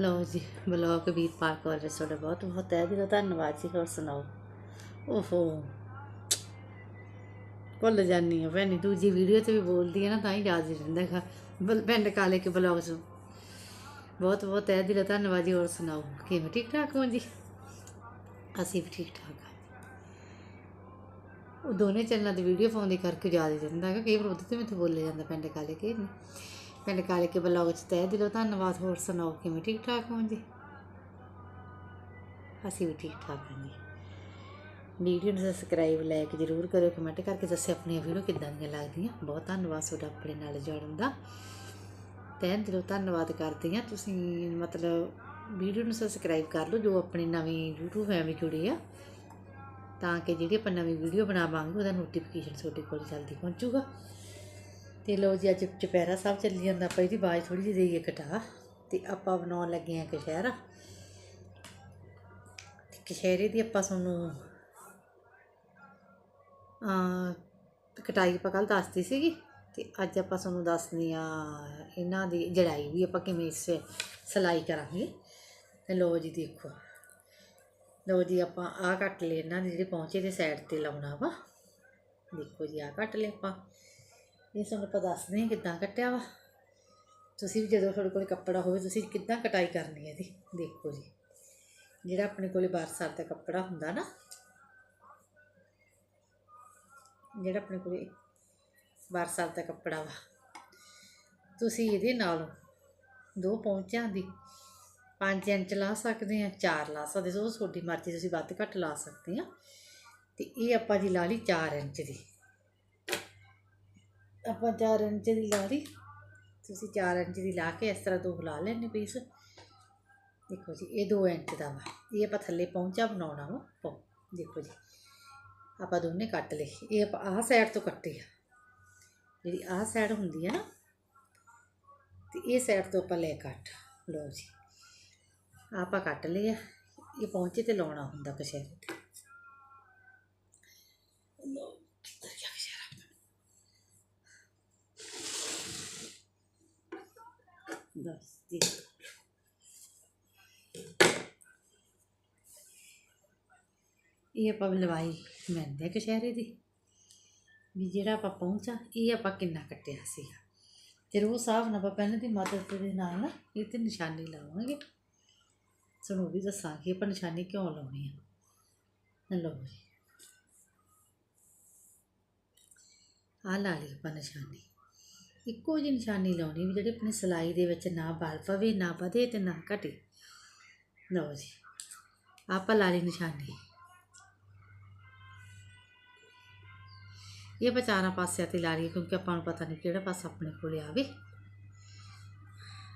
ਲਓ ਜੀ, ਬਲੌਗ ਵੀਰ ਪਾਕ ਵਾਲੇ ਤੁਹਾਡਾ ਬਹੁਤ ਬਹੁਤ ਤਹਿ ਦਿਲੋਂ ਧੰਨਵਾਦ ਜੀ, ਹੋਰ ਸੁਣਾਓ? ਓਹੋ। ਭੁੱਲ ਜਾਨੀ ਆ ਭੈਣੀ, ਦੂਜੀ ਵੀਡੀਓ ਤੇ ਵੀ ਬੋਲਦੀ ਹੈ ਨਾ, ਤਾਂ ਹੀ ਯਾਦ ਹੀ ਰਹਿੰਦਾ ਹੈਗਾ। ਬਲ- ਪਿੰਡ ਕਾਲੇ ਕੇ ਬਲੌਗ ਚ। ਬਹੁਤ ਬਹੁਤ ਤਹਿ ਦਿਲੋਂ ਧੰਨਵਾਦ ਜੀ, ਹੋਰ ਸੁਣਾਓ? ਕਿਵੇਂ, ਠੀਕ ਠਾਕ ਹੋ ਜੀ? ਅਸੀਂ ਵੀ ਠੀਕ ਠਾਕ ਹਾਂ ਉਹ ਦੋਨੇ ਚੈਨਲਾਂ ਦੀ ਵੀਡੀਓ ਪਾਉਂਦੇ ਕਰਕੇ ਯਾਦ ਹੀ ਰਹਿੰਦਾ ਹੈਗਾ, ਕਈ ਵਾਰ ਉਹਦੇ ਤੇ ਮੈਨੂੰ ਬੋਲੇ ਜਾਂਦਾ, ਪਿੰਡ ਕਾਲੇ ਕੇ। ਪਿੰਡ ਕਾਲੇ ਕੇ ਬਲੌਗ ਚ ਤਹਿ ਦਿਲੋਂ ਧੰਨਵਾਦ, ਹੋਰ ਸੁਣਾਓ, ਕਿਵੇਂ ਠੀਕ ਠਾਕ ਹੋ ਜੀ? ਅਸੀਂ ਵੀ ਠੀਕ ਠਾਕ ਹਾਂ ਜੀ। ਵੀਡੀਓ ਨੂੰ ਸਬਸਕ੍ਰਾਈਬ ਲਾਈਕ ਜ਼ਰੂਰ ਕਰਿਓ ਕਮੈਂਟ ਕਰਕੇ ਦੱਸਿਓ ਆਪਣੀਆਂ ਵੀਡੀਓ ਕਿੱਦਾਂ ਦੀਆਂ ਲੱਗਦੀਆਂ। ਬਹੁਤ ਧੰਨਵਾਦ ਤੁਹਾਡਾ ਆਪਣੇ ਨਾਲ ਜੁੜਨ ਦਾ। ਤਹਿ ਦਿਲੋਂ ਧੰਨਵਾਦ ਕਰਦੀ ਹਾਂ। ਤੁਸੀਂ ਮਤਲਬ ਵੀਡੀਓ ਨੂੰ ਸਬਸਕ੍ਰਾਈਬ ਕਰ ਲਓ, ਜੋ ਆਪਣੀ ਨਵੀਂ YouTube ਫੈਮਿਲੀ ਜੁੜੀ ਆ। ਤਾਂ ਕਿ ਜਿਹੜੀ ਆਪਾਂ ਨਵੀਂ ਵੀਡੀਓ ਬਣਾਵਾਂਗੇ, ਉਹਦਾ ਨੋਟੀਫਿਕੇਸ਼ਨ ਤੁਹਾਡੇ ਕੋਲ ਜਲਦੀ ਪਹੁੰਚੂਗਾ। ਤੇ ਲੋ ਜੀ, ਅੱਜ ਚੁਪਹਿਰਾ ਸਾਹਿਬ ਚੱਲੀ ਜਾਂਦਾ, ਆਪਾਂ ਇਹਦੀ ਆਵਾਜ਼ ਥੋੜੀ ਜਿਹੀ ਦੇਈਏ ਘਟਾ। ਤੇ ਆਪਾਂ ਬਣਾਉਣ ਲੱਗੇ ਆ ਕਸ਼ਹਿਰਾ ਤੇ ਕਸ਼ਹਿਰੇ ਦੀ ਆਪਾਂ ਤੁਹਾਨੂੰ ਆ ਕਟਾਈ ਆਪਾਂ ਕੱਲ ਦੱਸਦੀ ਸੀਗੀ। ਤੇ ਅੱਜ ਆਪਾਂ ਤੁਹਾਨੂੰ ਦੱਸਦੀ ਆ ਇਹਨਾਂ ਦੀ ਜੜਾਈ ਵੀ ਆਪਾਂ ਕਿਵੇਂ ਇਸ ਸਲਾਈ ਕਰਾਂਗੇ। ਤੇ ਲੋ ਜੀ, ਦੇਖੋ। ਲੋ ਜੀ, ਆਪਾਂ ਆ ਕੱਟ ਲਏ ਇਹਨਾਂ ਦੇ ਜਿਹੜੇ ਪਹੁੰਚੇ ਦੇ ਸਾਈਡ ਤੇ ਲਾਉਣਾ ਵਾ। ਦੇਖੋ ਜੀ ਆ ਕੱਟ ਲਏ ਆਪਾਂ। ਇਹ ਤੁਹਾਨੂੰ ਆਪਾਂ ਦੱਸਦੇ ਹਾਂ ਕਿੱਦਾਂ ਕੱਟਿਆ ਵਾ। ਤੁਸੀਂ ਵੀ ਜਦੋਂ ਤੁਹਾਡੇ ਕੋਲ ਕੱਪੜਾ ਹੋਵੇ, ਤੁਸੀਂ ਕਿੱਦਾਂ ਕਟਾਈ ਕਰਨੀ ਹੈ ਇਹਦੀ? ਦੇਖੋ ਜੀ। ਜਿਹੜਾ ਆਪਣੇ ਕੋਲੇ ਬਾਰਸਾਤ ਦਾ ਕੱਪੜਾ ਹੁੰਦਾ ਨਾ, ਜਿਹੜਾ ਆਪਣੇ ਕੋਲੇ ਬਾਰਸਾਤ ਦਾ ਕੱਪੜਾ ਵਾ, ਤੁਸੀਂ ਇਹਦੇ ਨਾਲ ਦੋ ਪੌਂਚਿਆਂ ਦੀ 5 ਇੰਚ ਲਾ ਸਕਦੇ ਆ 4 ਲਾ ਸਕਦੇ ਸੋ ਤੁਹਾਡੀ ਮਰਜ਼ੀ ਤੁਸੀਂ ਵੱਧ ਘੱਟ ਲਾ ਸਕਦੇ ਆ ਤੇ ਇਹ ਆਪਾਂ ਜੀ ਲਾ ਲਈ 4 ਇੰਚ ਦੀ। ਆਪਾਂ 4 ਇੰਚ ਦੀ ਲਾ ਲਈ। ਤੁਸੀਂ 4 ਇੰਚ ਦੀ ਲਾ ਕੇ ਇਸ ਤਰ੍ਹਾਂ ਦੋ ਲਾ ਲੈਣੇ ਪੀਸ। ਦੇਖੋ ਜੀ, ਇਹ 2 ਇੰਚ ਦਾ ਵਾ। ਇਹ ਆਪਾਂ ਥੱਲੇ ਪਹੁੰਚਾ ਬਣਾਉਣਾ ਵਾ। ਪੋ, ਦੇਖੋ ਜੀ। ਆਪਾਂ ਦੋਨੇ ਕੱਟ ਲਏ। ਇਹ ਆਪਾਂ ਆਹ ਸਾਈਡ ਤੋਂ ਕੱਟੇ ਆ। ਜਿਹੜੀ ਆਹ ਸਾਈਡ ਹੁੰਦੀ ਹੈ ਨਾ, ਤੇ ਇਹ ਸਾਈਡ ਤੋਂ ਆਪਾਂ ਲੈ ਕੱਟ। ਲਓ ਜੀ। ਆਪਾਂ ਕੱਟ ਲਏ ਆ। ਇਹ ਪਹੁੰਚੇ ਤੇ ਲਾਉਣਾ ਹੁੰਦਾ ਕਸ਼ਹਿਰੇ ਤੇ 10 ਇਹ ਆਪਾਂ ਲਵਾਈ ਮਹਿੰਦੇ ਕਸ਼ਹਿਰੇ ਦੀ ਵੀ ਜਿਹੜਾ ਆਪਾਂ ਪਹੁੰਚਾ ਇਹ ਆਪਾਂ ਕਿੰਨਾ ਕੱਟਿਆ ਸੀਗਾ ਤੇ ਰੋਜ਼ ਸਾਫ਼ ਨਾ ਆਪਾਂ ਪਹਿਲਾਂ ਦੀ ਮਦਦ ਦੇ ਨਾਲ ਨਾ ਇਹ ਤੇ ਨਿਸ਼ਾਨੀ ਲਾਵਾਂਗੇ ਤੁਹਾਨੂੰ ਉਹ ਵੀ ਦੱਸਾਂਗੇ ਆਪਾਂ ਨਿਸ਼ਾਨੀ ਕਿਉਂ ਲਾਉਣੀ ਆ ਲਓ ਆ ਲਾ ਲਈ ਆਪਾਂ ਨਿਸ਼ਾਨੀ ਇੱਕੋ ਜਿਹੀ ਨਿਸ਼ਾਨੀ ਲਾਉਣੀ ਵੀ ਜਿਹੜੀ ਆਪਣੀ ਸਿਲਾਈ ਦੇ ਵਿੱਚ ਨਾ ਬਲ ਪਵੇ, ਨਾ ਵਧੇ ਤੇ ਨਾ ਘਟੇ। ਲਓ ਜੀ, ਆਪਾਂ ਲਾ ਲਈ ਨਿਸ਼ਾਨੀ। ਇਹ ਆਪਾਂ ਪਾਸਿਆਂ ਤੇ ਲਾ ਲਈਏ ਕਿਉਂਕਿ ਆਪਾਂ ਨੂੰ ਪਤਾ ਨਹੀਂ ਕਿਹੜਾ ਪਾਸਾ ਆਪਣੇ ਕੋਲ ਆਵੇ।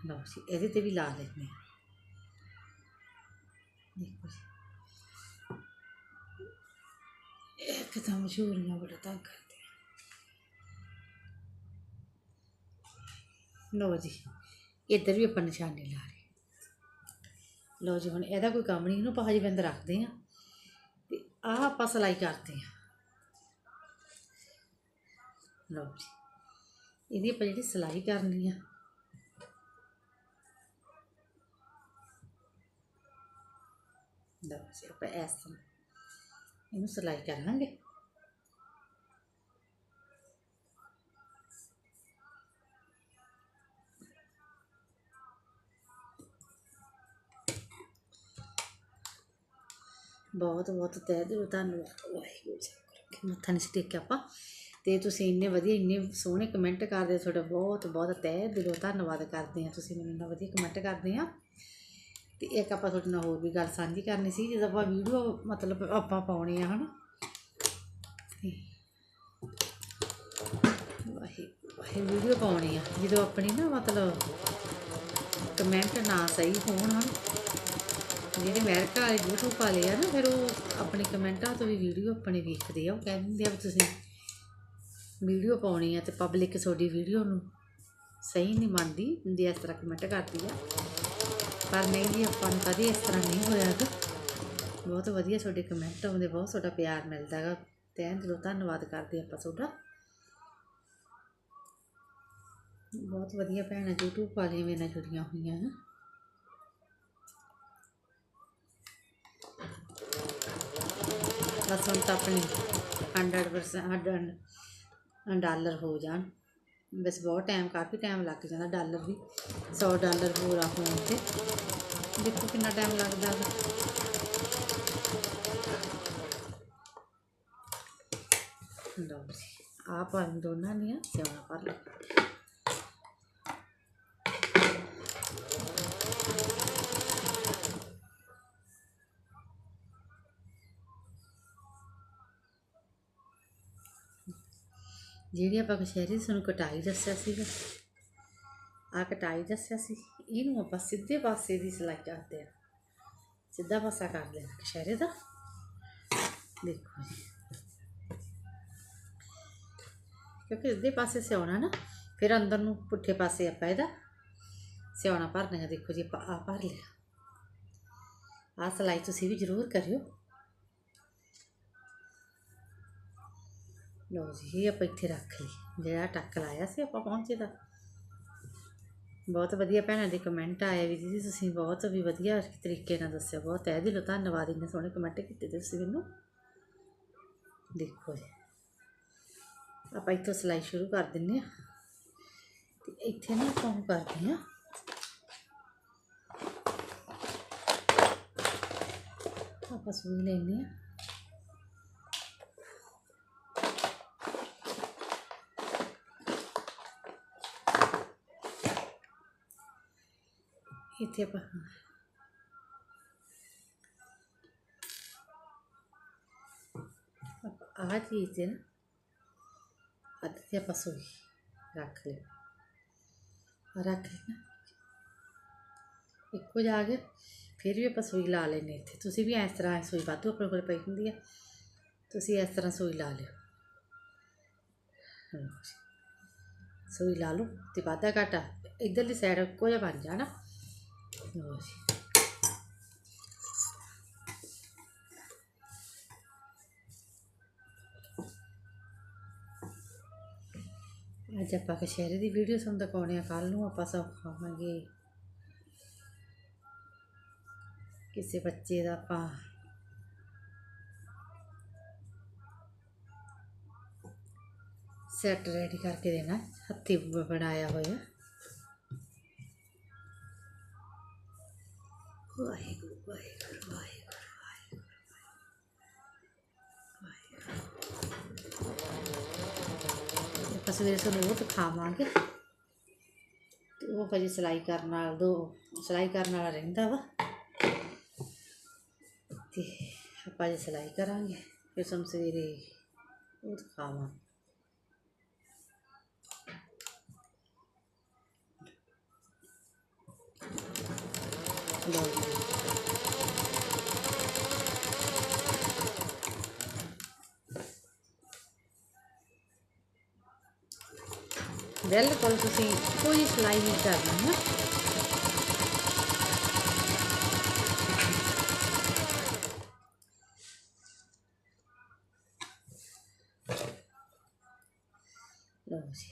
ਲਓ ਜੀ, ਇਹਦੇ ਤੇ ਵੀ ਲਾ ਲੈਂਦੇ ਹਾਂ। ਦੇਖੋ ਜੀ ਇੱਕ ਤਾਂ ਮਸ਼ਹੂਰੀਆਂ, ਬੜਾ ਤੰਗ ਕਰਦੇ। ਲਓ ਜੀ, ਇੱਧਰ ਵੀ ਆਪਾਂ ਨਿਸ਼ਾਨੇ ਲਾ ਰਹੇ ਲਓ ਜੀ, ਹੁਣ ਇਹਦਾ ਕੋਈ ਕੰਮ ਨਹੀਂ, ਇਹਨੂੰ ਆਪਾਂ ਹਜੇ ਬੰਦ ਰੱਖਦੇ ਆ ਤੇ ਆਹ ਆਪਾਂ ਸਿਲਾਈ ਕਰਦੇ ਆ ਲਓ ਜੀ, ਇਹਦੀ ਆਪਾਂ ਜਿਹੜੀ ਸਿਲਾਈ ਕਰਨੀ ਆ। ਲਓ ਜੀ, ਆਪਾਂ ਇਸ ਤਰ੍ਹਾਂ ਇਹਨੂੰ ਸਿਲਾਈ ਕਰਾਂਗੇ ਬਹੁਤ ਬਹੁਤ ਤਹਿ ਦਿਲੋਂ ਧੰਨਵਾਦ। ਵਾਹਿਗੁਰੂ ਜੀ ਕਾ ਮੱਥਾ ਨਹੀਂ ਟੇਕਿਆ ਆਪਾਂ। ਤੇ ਤੁਸੀਂ ਇੰਨੇ ਵਧੀਆ, ਇੰਨੇ ਸੋਹਣੇ ਕਮੈਂਟ ਕਰਦੇ ਤੁਹਾਡਾ ਬਹੁਤ ਬਹੁਤ ਤਹਿ ਦਿਲੋਂ ਧੰਨਵਾਦ ਕਰਦੇ ਆ। ਤੁਸੀਂ ਮੈਨੂੰ ਇੰਨਾ ਵਧੀਆ ਕਮੈਂਟ ਕਰਦੇ ਆ। ਤੇ ਇੱਕ ਆਪਾਂ ਤੁਹਾਡੇ ਨਾਲ ਹੋਰ ਵੀ ਗੱਲ ਸਾਂਝੀ ਕਰਨੀ ਸੀ, ਜਦੋਂ ਆਪਾਂ ਵੀਡੀਓ ਮਤਲਬ ਆਪਾਂ ਪਾਉਣੇ ਆ, ਹਨਾ? ਤੇ ਵਾਹੀ ਵਾਹੀ ਵੀਡੀਓ ਪਾਉਣੀ ਆ। ਜਦੋਂ ਆਪਣੀ ਨਾ ਮਤਲਬ ਕਮੈਂਟ ਨਾ ਸਹੀ ਹੋਣ, ਹਨ? ਜਿਹੜੇ ਅਮਰੀਕਾ ਵਾਲੇ YouTube ਵਾਲੇ ਆ ਨਾ, ਫਿਰ ਉਹ ਆਪਣੇ ਕਮੈਂਟਾਂ ਤੋਂ ਵੀ ਵੀਡੀਓ ਆਪਣੇ ਵੇਖਦੇ ਆ। ਉਹ ਕਹਿੰਦੇ ਆ ਵੀ ਤੁਸੀਂ ਵੀਡੀਓ ਪਾਉਣੀ ਆ ਤੇ ਪਬਲਿਕ ਤੁਹਾਡੀ ਵੀਡੀਓ ਨੂੰ ਸਹੀ ਨਹੀਂ ਮੰਨਦੀ, ਹੁੰਦੀ ਇਸ ਤਰ੍ਹਾਂ ਕਮੈਂਟ ਕਰਦੀ ਆ। ਪਰ ਨਹੀਂ ਜੀ, ਆਪਾਂ ਨੂੰ ਕਦੇ ਇਸ ਤਰ੍ਹਾਂ ਨਹੀਂ ਹੋਇਆ ਹੈਗਾ। ਬਹੁਤ ਵਧੀਆ ਤੁਹਾਡੇ ਕਮੈਂਟ ਆਉਂਦੇ, ਬਹੁਤ ਤੁਹਾਡਾ ਪਿਆਰ ਮਿਲਦਾ ਹੈਗਾ। ਤਹਿ ਦਿਲੋਂ ਧੰਨਵਾਦ ਕਰਦੇ ਆਪਾਂ ਤੁਹਾਡਾ। ਬਹੁਤ ਵਧੀਆ ਭੈਣਾਂ YouTube ਵਾਲੀਆਂ ਮੇਰੇ ਨਾਲ ਜੁੜੀਆਂ ਹੋਈਆਂ ਹਨ ਬਸ ਹੁਣ ਤਾਂ ਆਪਣੀ 100% ਡਾਲਰ ਹੋ ਜਾਣ। ਬਸ ਬਹੁਤ ਟਾਈਮ ਕਾਫੀ ਟਾਈਮ ਲੱਗ ਜਾਂਦਾ ਡਾਲਰ ਵੀ। 100 ਡਾਲਰ ਪੂਰਾ ਹੋਣ ਤੇ। ਦੇਖੋ ਕਿੰਨਾ ਟਾਈਮ ਲੱਗਦਾ ਵਾ। ਲਓ ਜੀ, ਆਹ ਦੋਨਾਂ ਦੀਆਂ ਸੇਵਾ ਕਰ ਲਿਆ। ਜਿਹੜੀ ਆਪਾਂ ਕਸ਼ਹਿਰੀ ਸਾਨੂੰ ਕਟਾਈ ਦੱਸਿਆ ਸੀਗਾ ਆ ਕਟਾਈ ਦੱਸਿਆ ਸੀ, ਇਹਨੂੰ ਆਪਾਂ ਸਿੱਧੇ ਪਾਸੇ ਦੀ ਸਿਲਾਈ ਕਰਦੇ ਆ ਸਿੱਧਾ ਪਾਸਾ ਕਰ ਲੈਣਾ ਕਸ਼ਹਿਰੇ ਦਾ। ਦੇਖੋ ਜੀ। ਕਿਉਂਕਿ ਸਿੱਧੇ ਪਾਸੇ ਸਿਉਣਾ ਨਾ, ਫਿਰ ਅੰਦਰ ਨੂੰ ਪੁੱਠੇ ਪਾਸੇ ਆਪਾਂ ਇਹਦਾ ਸਿਉਣਾ ਭਰਨਾ ਹੈ। ਦੇਖੋ ਜੀ, ਆਪਾਂ ਆ ਭਰ ਲਿਆ। ਆ ਸਿਲਾਈ ਤੁਸੀਂ ਵੀ ਜ਼ਰੂਰ ਕਰਿਓ। ਲਓ ਜੀ ਆਪਾਂ ਇੱਥੇ ਰੱਖ ਲਈ। ਜਿਹੜਾ ਟੱਕ ਲਾਇਆ ਸੀ ਆਪਾਂ ਪਹੁੰਚੇ ਦਾ। ਬਹੁਤ ਵਧੀਆ ਭੈਣਾਂ ਦੇ ਕਮੈਂਟ ਆਏ ਵੀ ਦੀਦੀ, ਤੁਸੀਂ ਬਹੁਤ ਵੀ ਵਧੀਆ ਤਰੀਕੇ ਨਾਲ ਦੱਸਿਆ, ਬਹੁਤ ਤਹਿ ਦਿਲੋਂ ਧੰਨਵਾਦ, ਇੰਨੇ ਸੋਹਣੇ ਕਮੈਂਟ ਕੀਤੇ ਤੁਸੀਂ ਮੈਨੂੰ। ਦੇਖੋ ਜੀ, ਆਪਾਂ ਇੱਥੋਂ ਸਿਲਾਈ ਸ਼ੁਰੂ ਕਰ ਦਿੰਨੇ ਆ ਤੇ ਇੱਥੇ ਨਾ ਆਪਾਂ ਕਰਦੇ ਆ ਆਪਾਂ ਸੂਈ ਲੈਂਦੇ ਆ ਇੱਥੇ ਆਪਾਂ ਆਹ ਚੀਜ਼ ਤੇ ਨਾ, ਅੱਧ ਤੇ ਆਪਾਂ ਸੂਈ ਰੱਖ ਲਿਓ ਰੱਖ ਲਈ ਨਾ। ਇੱਕੋ ਜਾ ਕੇ ਫਿਰ ਵੀ ਆਪਾਂ ਸੂਈ ਲਾ ਲੈਨੇ ਇੱਥੇ। ਤੁਸੀਂ ਵੀ ਇਸ ਤਰ੍ਹਾਂ ਸੂਈ ਵਾਧੂ ਆਪਣੇ ਕੋਲ ਪਈ ਹੁੰਦੀ ਆ। ਤੁਸੀਂ ਇਸ ਤਰ੍ਹਾਂ ਸੂਈ ਲਾ ਲਿਓ। ਸੂਈ ਲਾ ਲਓ ਤੇ ਵਾਧਾ ਘਾਟਾ ਇਧਰਲੀ ਸਾਈਡ ਇੱਕੋ ਜਿਹਾ ਬਣ ਜਾਣਾ। ਲਓ ਅੱਜ ਆਪਾਂ ਕਸ਼ਹਿਰੇ ਦੀ ਵੀਡੀਓ ਤੁਹਾਨੂੰ ਦਿਖਾਉਣੇ ਆ ਕੱਲ ਨੂੰ ਆਪਾਂ ਸਭ ਖਾਵਾਂਗੇ। ਕਿਸੇ ਬੱਚੇ ਦਾ ਆਪਾਂ ਸੈਟ ਰੈਡੀ ਕਰਕੇ ਦੇਣਾ, ਹੱਥੀ ਬਣਾਇਆ ਹੋਇਆ। ਵਾਹਿਗੁਰੂ ਵਾਹਿਗੁਰੂ ਵਾਹਿਗੁਰੂ ਵਾਹਿਗੁਰੂ ਆਪਾਂ ਸਵੇਰੇ ਸਾਨੂੰ ਉਹ ਖਾਵਾਂਗੇ। ਤੇ ਉਹ ਭਾਜੀ ਸਿਲਾਈ ਕਰਨ ਨਾਲ ਦੋ, ਸਿਲਾਈ ਕਰਨ ਵਾਲਾ ਰਹਿੰਦਾ ਵਾ। ਤੇ ਆਪਾਂ ਜੀ ਸਿਲਾਈ ਕਰਾਂਗੇ। ਫਿਰ ਸਾਨੂੰ ਸਵੇਰੇ ਉਹ ਖਾਵਾਂਗੇ। ਲਓ ਜੀ ਬਿਲਕੁਲ ਤੁਸੀਂ ਕੋਈ ਸਿਲਾਈ ਨਹੀਂ ਕਰਨੀ ਹੈ ਲਓ ਜੀ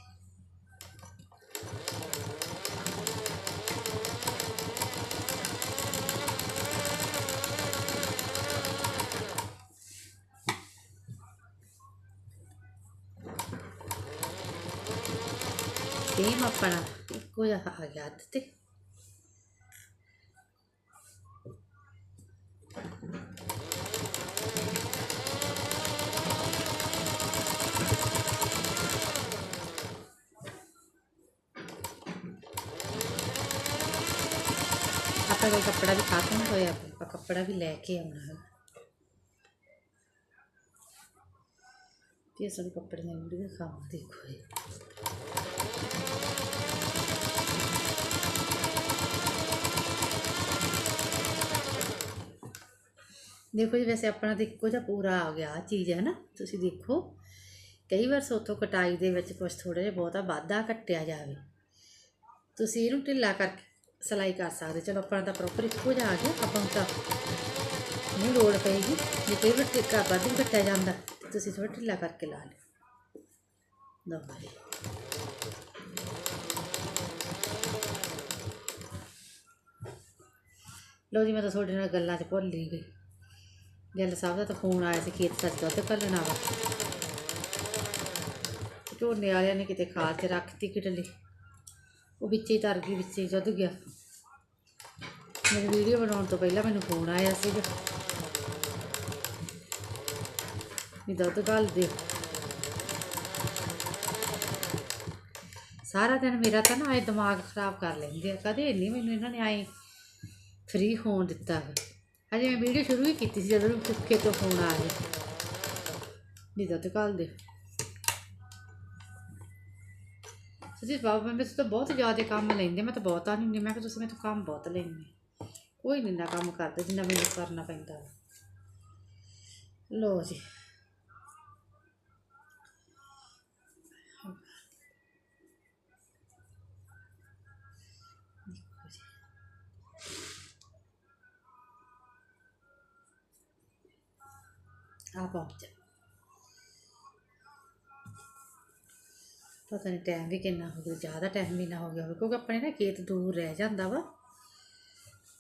ਸੇਮ ਆਪਣਾ ਇੱਕੋ ਆਪਾਂ ਕੋਲ ਕੱਪੜਾ ਵੀ ਖਤਮ ਹੋਇਆ ਆਪਾਂ ਕੱਪੜਾ ਵੀ ਲੈ ਕੇ ਆਉਣਾ ਹੈ। ਤੇ ਸਾਨੂੰ ਕੱਪੜੇ ਨਾਲ ਵੀਡੀਓ ਦਿਖਾਵਾਂ ਦੇਖੋ ਦੇਖੋ ਜੀ, ਵੈਸੇ ਆਪਣਾ ਤਾਂ ਇੱਕੋ ਜਿਹਾ ਪੂਰਾ ਆ ਗਿਆ ਆਹ ਚੀਜ਼ ਹੈ ਨਾ ਤੁਸੀਂ ਦੇਖੋ, ਕਈ ਵਾਰ ਸੋਤੋਂ ਕਟਾਈ ਦੇ ਵਿੱਚ ਕੁਝ ਥੋੜਾ ਜਿਹਾ ਬਹੁਤਾ ਵਾਧਾ ਕੱਟਿਆ ਜਾਵੇ। ਤੁਸੀਂ ਇਹਨੂੰ ਢਿੱਲਾ ਕਰਕੇ ਸਿਲਾਈ ਕਰ ਸਕਦੇ। ਚਲੋ ਆਪਣਾ ਤਾਂ ਪ੍ਰੋਪਰ ਇੱਕੋ ਜਿਹਾ ਆ ਗਿਆ। ਆਪਾਂ ਨੂੰ ਤਾਂ ਨਹੀਂ ਲੋੜ ਪਏਗੀ। ਜੇ ਕਈ ਵਾਰ ਟਿੱਕਾ ਵੱਧ ਵੀ ਘਟਿਆ ਜਾਂਦਾ, ਤੁਸੀਂ ਥੋੜਾ ਢਿੱਲਾ ਕਰਕੇ ਲਾ ਲਿਓ। ਲਓ ਜੀ। ਲਓ ਜੀ, ਮੈਂ ਤਾਂ ਤੁਹਾਡੇ ਨਾਲ ਗੱਲਾਂ 'ਚ ਭੁੱਲ ਹੀ ਗਈ। ਗੱਲ ਸਾਹਿਬ ਦਾ ਤਾਂ ਫੋਨ ਆਇਆ ਸੀ ਖੇਤ ਸੱਚ ਦੁੱਧ ਘੱਲਣਾ ਵਾ ਝੋਨੇ ਵਾਲਿਆਂ ਨੇ ਕਿਤੇ ਖਾਲ 'ਚ ਰੱਖਤੀ ਕਿਡਲੀ ਉਹ ਵਿੱਚੇ ਹੀ ਤਰ ਗਈ, ਵਿੱਚੇ ਹੀ ਜਦ ਗਿਆ। ਮੇਰੀ ਵੀਡੀਓ ਬਣਾਉਣ ਤੋਂ ਪਹਿਲਾਂ ਮੈਨੂੰ ਫੋਨ ਆਇਆ ਸੀਗਾ। ਵੀ ਦੁੱਧ ਘੱਲ ਦੇ ਸਾਰਾ ਦਿਨ ਮੇਰਾ ਤਾਂ ਨਾ ਇਹ ਦਿਮਾਗ ਖਰਾਬ ਕਰ ਲੈਂਦੇ ਆ। ਕਦੇ ਨਹੀਂ ਮੈਨੂੰ ਇਹਨਾਂ ਨੇ ਆਏ ਫ੍ਰੀ ਹੋਣ ਦਿੱਤਾ ਹੈ ਹਜੇ ਮੈਂ ਵੀਡੀਓ ਸ਼ੁਰੂ ਹੀ ਕੀਤੀ ਸੀ ਜਦੋਂ ਕੁੱਕੇ ਤੋਂ ਫੋਨ ਆ ਗਿਆ ਨਹੀਂ ਦੁੱਧ ਘੱਲ ਦੇ ਸੱਚੀ ਬਾਬਾ, ਮੈਂ ਤਾਂ ਬਹੁਤ ਜ਼ਿਆਦਾ ਕੰਮ ਲੈਂਦੇ ਮੈਂ ਤਾਂ ਬਹੁਤਾ ਨਹੀਂ ਹੁੰਦੀ, ਮੈਂ ਕਿਹਾ ਤੁਸੀਂ ਮੇਰੇ ਤੋਂ ਕੰਮ ਬਹੁਤ ਲੈਂਦੇ। ਕੋਈ ਨਹੀਂ ਨਾ ਕੰਮ ਕਰਦਾ ਜਿੰਨਾ ਮੈਨੂੰ ਕਰਨਾ ਪੈਂਦਾ। ਵਾ। ਲਓ ਜੀ। ਆ ਪਹੁੰਚ ਪਤਾ ਨਹੀਂ ਟਾਈਮ ਵੀ ਕਿੰਨਾ ਹੋ ਗਿਆ, ਜ਼ਿਆਦਾ ਟਾਈਮ ਵੀ ਨਾ ਹੋ ਗਿਆ ਹੋਵੇ, ਕਿਉਂਕਿ ਆਪਣੇ ਨਾ ਖੇਤ ਦੂਰ ਰਹਿ ਜਾਂਦਾ ਵਾ,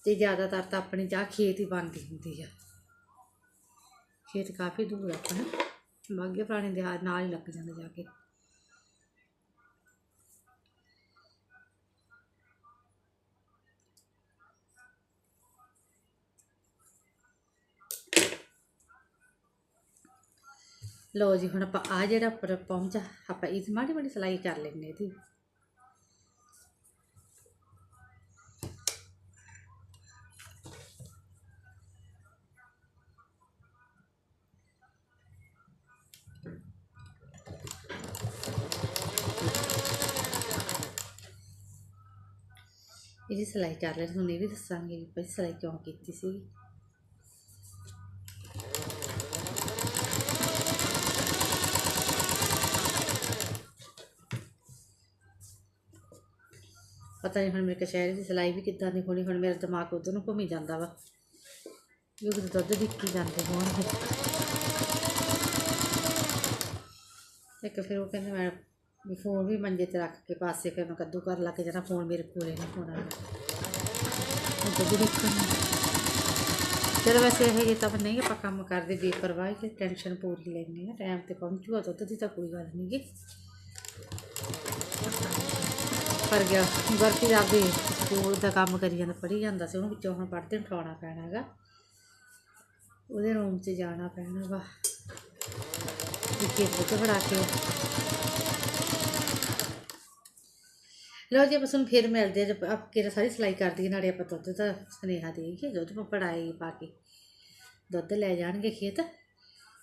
ਤੇ ਜ਼ਿਆਦਾਤਰ ਤਾਂ ਆਪਣੀ ਚਾਹ ਖੇਤ ਹੀ ਬਣਦੀ ਹੁੰਦੀ ਆ। ਖੇਤ ਕਾਫੀ ਦੂਰ ਆ ਆਪਣਾ ਬਾਗੇ ਪੁਰਾਣੇ ਦੇ ਨਾਲ ਹੀ ਲੱਗ ਜਾਂਦਾ ਜਾ ਕੇ। ਲੋ ਜੀ, ਹੁਣ ਆਪਾਂ ਆ ਜਿਹੜਾ ਉੱਪਰ ਪਹੁੰਚਾ ਆਪਾਂ ਇਹ ਮਾੜੀ ਮਾੜੀ ਸਲਾਈ ਕਰ ਲੈਂਦੇ ਇਹਦੀ। ਇਹਦੀ ਸਲਾਈ ਕਰ ਲੈ ਤੁਹਾਨੂੰ ਇਹ ਵੀ ਦੱਸਾਂਗੇ ਵੀ ਪਹਿਲਾਂ ਸਲਾਈ ਕਿਉਂ ਕੀਤੀ ਸੀ ਪਤਾ ਨਹੀਂ ਹੁਣ ਮੇਰੇ ਕਸ਼ਹਿਰੇ ਦੀ ਸਲਾਈ ਵੀ ਕਿੱਦਾਂ ਦੀ ਹੋਣੀ, ਹੁਣ ਮੇਰਾ ਦਿਮਾਗ ਉਧਰ ਨੂੰ ਘੁੰਮੀ ਜਾਂਦਾ ਵਾ। ਕਿਉਂਕਿ ਦੁੱਧ ਦਿੱਕੀ ਜਾਂਦੇ ਹੋਣਗੇ। ਇੱਕ ਫਿਰ ਉਹ ਕਹਿੰਦੇ ਮੈਂ ਵੀ ਫੋਨ ਵੀ ਮੰਜੇ ਤੇ ਰੱਖ ਕੇ ਪਾਸੇ ਫਿਰ ਮੈਂ ਕੱਦੂ ਕਰ ਲਾ ਕੇ ਜਰਾ ਫੋਨ ਮੇਰੇ ਕੋਲੇ ਨਹੀਂ ਹੋਣਾ। ਦੁੱਧ ਦੇਖਣ ਚਲੋ ਵੈਸੇ ਇਹ ਜੇ ਤਾਂ ਨਹੀਂ ਆਪਾਂ ਕੰਮ ਕਰਦੇ, ਬੇਪਰਵਾਹੀ ਤੇ ਟੈਨਸ਼ਨ ਪੂਰੀ ਲੈਣੀ ਆ। ਟਾਈਮ ਤੇ ਪਹੁੰਚੂਗਾ ਦੁੱਧ ਦੀ ਤਾਂ ਕੋਈ ਗੱਲ ਨਹੀਂ ਗੀ। ਪਰ ਗਿਆ। ਵਰਤੀ ਦਾ ਵੀ ਸਕੂਲ ਦਾ ਕੰਮ ਕਰੀ ਜਾਂਦਾ, ਪੜ੍ਹੀ ਜਾਂਦਾ ਸੀ। ਉਹਨੂੰ ਵਿੱਚੋਂ ਹੁਣ ਪੜ੍ਹਦੇ ਉਠਾਉਣਾ ਪੈਣਾ ਹੈਗਾ। ਉਹਦੇ ਰੂਮ 'ਚ ਜਾਣਾ ਪੈਣਾ ਵਾ। ਵਿੱਚੇ ਬੁੱਕ ਫੜਾ ਕੇ। ਲਓ ਜੀ, ਆਪਾਂ ਤੁਹਾਨੂੰ ਫਿਰ ਮਿਲਦੇ ਹਾਂ। ਆਪ ਕਿਹੜਾ ਸਾਰੀ ਸਿਲਾਈ ਕਰਦੀ ਹੈ, ਨਾਲੇ ਆਪਾਂ ਦੁੱਧ ਦਾ ਸੁਨੇਹਾ ਦੇਈਏ ਦੁੱਧ ਆਪਾਂ ਪੜਾਈ ਪਾ ਕੇ ਦੁੱਧ ਲੈ ਜਾਣਗੇ ਖੇਤ।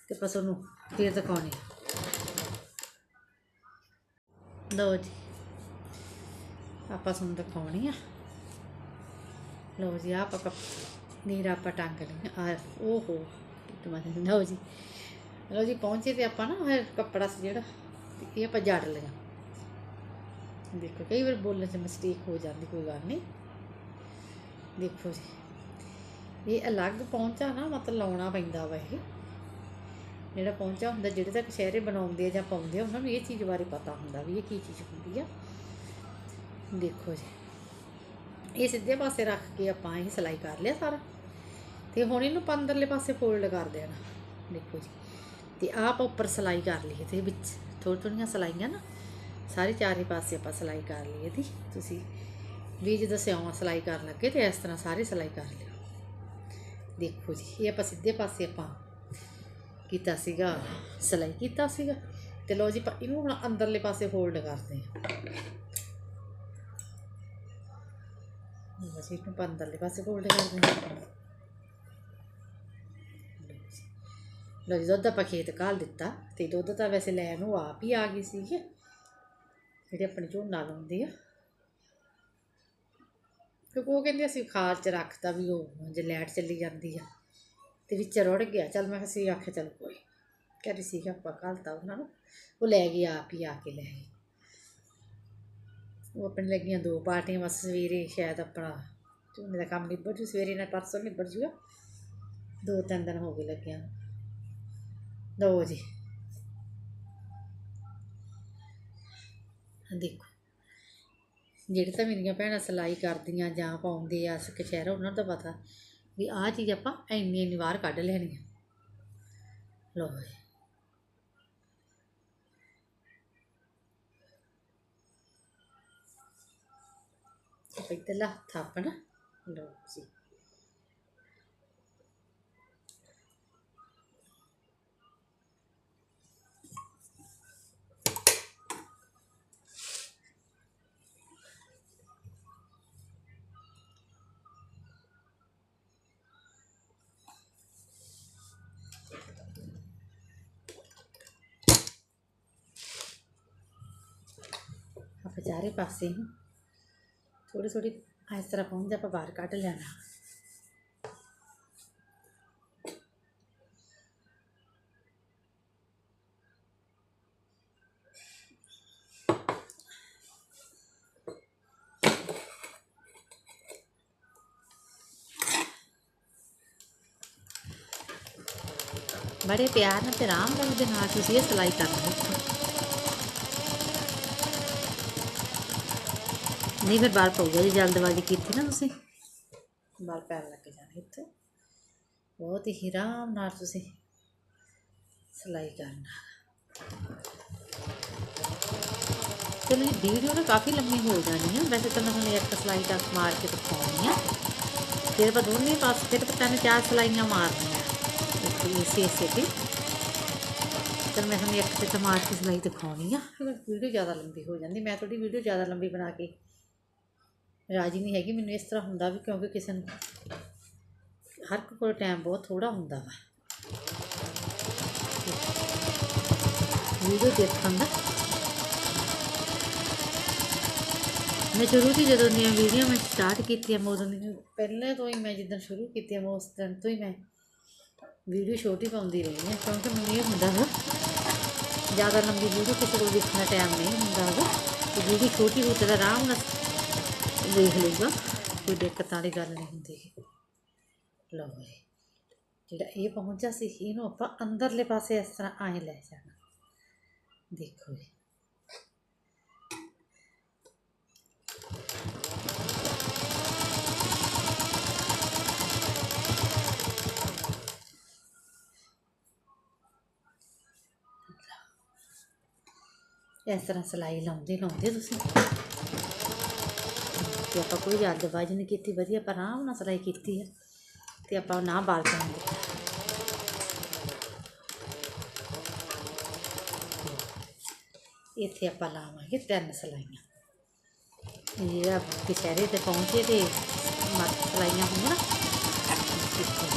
ਤੇ ਪਸ਼ੂ ਨੂੰ ਫਿਰ ਦਿਖਾਉਣੇ ਲਓ ਜੀ। ਆਪਾਂ ਤੁਹਾਨੂੰ ਦਿਖਾਉਣੀ ਆ। ਲਓ ਜੀ ਆਪ ਆਪਾਂ ਨੀਰਾ ਆਪਾਂ ਟੰਗ ਲਈ ਆ ਓਹੋ ਟਮਾਟਰ ਲਓ ਜੀ। ਲਓ ਜੀ, ਪਹੁੰਚੇ ਤੇ ਆਪਾਂ ਨਾ ਫਿਰ ਕੱਪੜਾ ਸੀ ਜਿਹੜਾ ਇਹ ਆਪਾਂ ਜੜ ਲਿਆ ਦੇਖੋ, ਕਈ ਵਾਰ ਬੋਲਣ 'ਚ ਮਿਸਟੇਕ ਹੋ ਜਾਂਦੀ, ਕੋਈ ਗੱਲ ਨਹੀਂ। ਦੇਖੋ ਜੀ, ਇਹ ਅਲੱਗ ਪਹੁੰਚਾ ਨਾ, ਮਤਲਬ ਲਾਉਣਾ ਪੈਂਦਾ ਵਾ ਇਹ। ਜਿਹੜਾ ਪਹੁੰਚਾ ਹੁੰਦਾ, ਜਿਹੜੇ ਤੱਕ ਸ਼ਹਿਰੇ ਬਣਾਉਂਦੇ ਆ ਜਾਂ ਪਾਉਂਦੇ ਆ, ਉਹਨਾਂ ਨੂੰ ਇਹ ਚੀਜ਼ ਬਾਰੇ ਪਤਾ ਹੁੰਦਾ ਵੀ ਇਹ ਕੀ ਚੀਜ਼ ਹੁੰਦੀ ਆ। ਦੇਖੋ ਜੀ। ਇਹ ਸਿੱਧੇ ਪਾਸੇ ਰੱਖ ਕੇ ਆਪਾਂ ਇਹ ਸਿਲਾਈ ਕਰ ਲਿਆ ਸਾਰਾ। ਤੇ ਹੁਣ ਇਹਨੂੰ ਪੰਦਰਲੇ ਪਾਸੇ ਫੋਲਡ ਕਰ ਦੇਣਾ। ਦੇਖੋ ਜੀ। ਤੇ ਆਹ ਆਪਾਂ ਉੱਪਰ ਸਿਲਾਈ ਕਰ ਲਈ ਤੇ ਵਿੱਚ। ਥੋੜ੍ਹ ਥੋੜ੍ਹੀਆਂ ਸਿਲਾਈਆਂ ਨਾ। ਸਾਰੇ ਚਾਰੇ ਪਾਸੇ ਆਪਾਂ ਸਿਲਾਈ ਕਰ ਲਈ ਇਹਦੀ। ਤੁਸੀਂ ਵੀ ਜਦੋਂ ਸਿਆਵਾਂ ਸਿਲਾਈ ਕਰਨ ਲੱਗੇ ਤੇ ਇਸ ਤਰ੍ਹਾਂ ਸਾਰੇ ਸਿਲਾਈ ਕਰ ਲਿਓ। ਦੇਖੋ ਜੀ, ਇਹ ਆਪਾਂ ਸਿੱਧੇ ਪਾਸੇ ਆਪਾਂ ਕੀਤਾ ਸੀਗਾ, ਸਿਲਾਈ ਕੀਤਾ ਸੀਗਾ। ਤੇ ਲੋ ਜੀ, ਆਪਾਂ ਇਹਨੂੰ ਹੁਣ ਅੰਦਰਲੇ ਪਾਸੇ ਫੋਲਡ ਕਰਦੇ ਹਾਂ। ਬਸ ਇਹਨੂੰ ਆਪਾਂ ਅੰਦਰਲੇ ਪਾਸੇ ਫੋਲਡ ਕਰਦੇ ਹਾਂ। ਲੋ ਜੀ, ਦੁੱਧ ਆਪਾਂ ਖੇਤ ਘਾਲ ਦਿੱਤਾ ਤੇ ਦੁੱਧ ਤਾਂ ਵੈਸੇ ਲੈਣ ਉਹ ਆਪ ਹੀ ਆ ਗਈ ਸੀ ਜਿਹੜੇ ਆਪਣੇ ਝੋਨਾ ਲਾਉਂਦੇ ਆ। ਕਿਉਂਕਿ ਉਹ ਕਹਿੰਦੇ ਅਸੀਂ ਖਾਲ ਚ ਰੱਖਤਾ ਵੀ ਉਹ ਜੇ ਲੈਟ ਚੱਲੀ ਜਾਂਦੀ ਆ ਤੇ ਵਿੱਚ ਰੁੜ ਗਿਆ। ਚਲ ਮੈਂ ਕਿਹਾ ਸੀ ਆਖਿਆ, ਚਲ ਕੋਈ ਕਹਿੰਦੇ ਸੀ ਆਪਾਂ ਘਲਤਾ ਉਹਨਾਂ ਨੂੰ। ਉਹ ਲੈ ਗਈ ਆਪ ਹੀ ਆ ਕੇ ਲੈ ਗਈ ਉਹ ਆਪਣੇ ਲੱਗੀਆਂ ਦੋ ਪਾਰਟੀਆਂ, ਬਸ ਸਵੇਰੇ ਸ਼ਾਇਦ ਆਪਣਾ ਝੋਨੇ ਦਾ ਕੰਮ ਨਿਬੜ ਜੂ, ਸਵੇਰੇ ਨਾਲ ਪਰਸੋਂ ਨਿਬੜ ਜੂਗਾ। ਦੋ ਤਿੰਨ ਦਿਨ ਹੋ ਗਏ ਲੱਗਿਆ ਲਓ ਜੀ ਦੇਖੋ। ਜਿਹੜੇ ਤਾਂ ਮੇਰੀਆਂ ਭੈਣਾਂ ਸਿਲਾਈ ਕਰਦੀਆਂ ਜਾਂ ਪਾਉਂਦੇ ਆ ਕਚਹਿਰਾ, ਉਹਨਾਂ ਨੂੰ ਤਾਂ ਪਤਾ ਵੀ ਆਹ ਚੀਜ਼ ਆਪਾਂ ਇੰਨੀ ਇੰਨੀ ਵਾਰ ਕੱਢ ਲੈਣੀ ਆ। ਲਓ ਜੀ। ਪਹਿਲਾ ਹੱਥ ਆਪਣਾ ਲਓ ਜੀ ਆਪਾਂ ਚਾਰੇ ਪਾਸੇ ਨੂੰ ਥੋੜੀ ਥੋੜੀ ਇਸ ਤਰ੍ਹਾਂ ਪਹੁੰਚ ਆਪਾਂ ਬਾਹਰ ਕੱਢ ਲੈਣਾ। ਬੜੇ ਪਿਆਰ ਨਾਲ ਤੇ ਆਰਾਮ ਨਾਲ ਦੇ ਨਾਲ ਤੁਸੀਂ ਇਹ ਸਿਲਾਈ ਕਰਨੀ। ਹੈ ਨਹੀਂ ਫਿਰ ਬਾਲ ਪਊਗਾ ਜੀ ਜਲਦਬਾਜ਼ੀ ਕੀਤੀ ਨਾ ਤੁਸੀਂ। ਬਾਲ ਪੈਰ ਲੱਗ ਜਾਣੇ ਇੱਥੇ। ਬਹੁਤ ਹੀ ਆਰਾਮ ਨਾਲ ਤੁਸੀਂ ਸਿਲਾਈ ਕਰਨਾ। ਚਲੋ ਜੀ ਵੀਡੀਓ ਨਾ ਕਾਫੀ ਲੰਮੀ ਹੋ ਜਾਣੀ ਹੈ ਵੈਸੇ ਤਾਂ ਮੈਂ ਤੁਹਾਨੂੰ ਇੱਕ ਸਿਲਾਈ ਦਾ ਮਾਰ ਕੇ ਦਿਖਾਉਣੀ ਆ। ਫਿਰ ਆਪਾਂ ਦੋਨੇ ਪਾਸੇ ਫਿਰ ਆਪਾਂ ਤਿੰਨ ਚਾਰ ਸਿਲਾਈਆਂ ਮਾਰਨੀਆਂ। ਇੱਕ ਇਸੇ ਇਸੇ ਤੇ। ਚਲ ਮੈਂ ਤੁਹਾਨੂੰ ਇੱਕ ਤੇ ਤਾਂ ਮਾਰ ਕੇ ਸਿਲਾਈ ਦਿਖਾਉਣੀ ਆ। ਵੀਡੀਓ ਜ਼ਿਆਦਾ ਲੰਬੀ ਹੋ ਜਾਂਦੀ। ਮੈਂ ਤੁਹਾਡੀ ਵੀਡੀਓ ਜ਼ਿਆਦਾ ਲੰਬੀ ਬਣਾ ਕੇ ਰਾਜੀ ਨਹੀਂ ਹੈਗੀ। ਮੈਨੂੰ ਇਸ ਤਰ੍ਹਾਂ ਹੁੰਦਾ ਵੀ ਕਿਉਂਕਿ ਕਿਸੇ ਨੂੰ ਹਰ ਕੋਲ ਟਾਈਮ ਬਹੁਤ ਥੋੜਾ ਹੁੰਦਾ ਵਾ। ਵੀਡੀਓ ਦੇਖਣ ਦਾ। ਮੈਂ ਸ਼ੁਰੂ ਤੋਂ ਜਦੋਂ ਦੀਆਂ ਵੀਡੀਓ ਮੈਂ ਸਟਾਰਟ ਕੀਤੀਆਂ, ਮੈਂ ਉਦੋਂ ਦੀਆਂ ਪਹਿਲਾਂ ਤੋਂ ਹੀ ਮੈਂ ਜਿੱਦਾਂ ਸ਼ੁਰੂ ਕੀਤੀਆਂ, ਮੈਂ ਉਸ ਦਿਨ ਤੋਂ ਹੀ ਮੈਂ ਵੀਡੀਓ ਛੋਟੀ ਪਾਉਂਦੀ ਰਹੀ ਹਾਂ। ਕਿਉਂਕਿ ਮੈਨੂੰ ਇਹ ਹੁੰਦਾ ਹੈ ਜ਼ਿਆਦਾ ਲੰਬੀ ਵੀਡੀਓ ਕਿਸੇ ਕੋਲ ਦੇਖਣ ਦਾ ਟਾਈਮ ਨਹੀਂ ਹੁੰਦਾ ਹੈਗਾ ਤੇ ਵੀਡੀਓ ਛੋਟੀ ਹੋਈ ਤਾਂ ਆਰਾਮ ਨਾਲ ਦੇਖ ਲਊਗਾ, ਕੋਈ ਦਿੱਕਤ ਵਾਲੀ ਗੱਲ ਨਹੀਂ ਹੁੰਦੀ। ਲਓ ਜੀ, ਜਿਹੜਾ ਇਹ ਪਹੁੰਚਾ ਸੀ, ਇਹਨੂੰ ਆਪਾਂ ਅੰਦਰਲੇ ਪਾਸੇ ਇਸ ਤਰ੍ਹਾਂ ਆਏ ਲੈ ਜਾਣਾ। ਦੇਖੋ ਜੀ। ਇਸ ਤਰ੍ਹਾਂ ਸਿਲਾਈ ਲਾਉਂਦੇ ਲਾਉਂਦੇ ਤੁਸੀਂ ਤੇ ਆਪਾਂ ਕੋਈ ਜਲਦਬਾਜ਼ੀ ਨਹੀਂ ਕੀਤੀ, ਵਧੀਆ ਪਰ ਆਰਾਮ ਨਾਲ ਸਿਲਾਈ ਕੀਤੀ ਹੈ ਤੇ ਆਪਾਂ ਨਾ ਬਾਲ ਪਾਉਂਦੇ। ਇੱਥੇ ਆਪਾਂ ਲਾਵਾਂਗੇ ਤਿੰਨ ਸਲਾਈਆਂ। ਇਹ ਜਿਹੜਾ ਕਿਸ਼ਾਰੇ ਤੇ ਪਹੁੰਚੇ ਤੇ ਮੱਤ ਸਲਾਈਆਂ ਹੋਣ ਨਾ ਇੱਥੇ।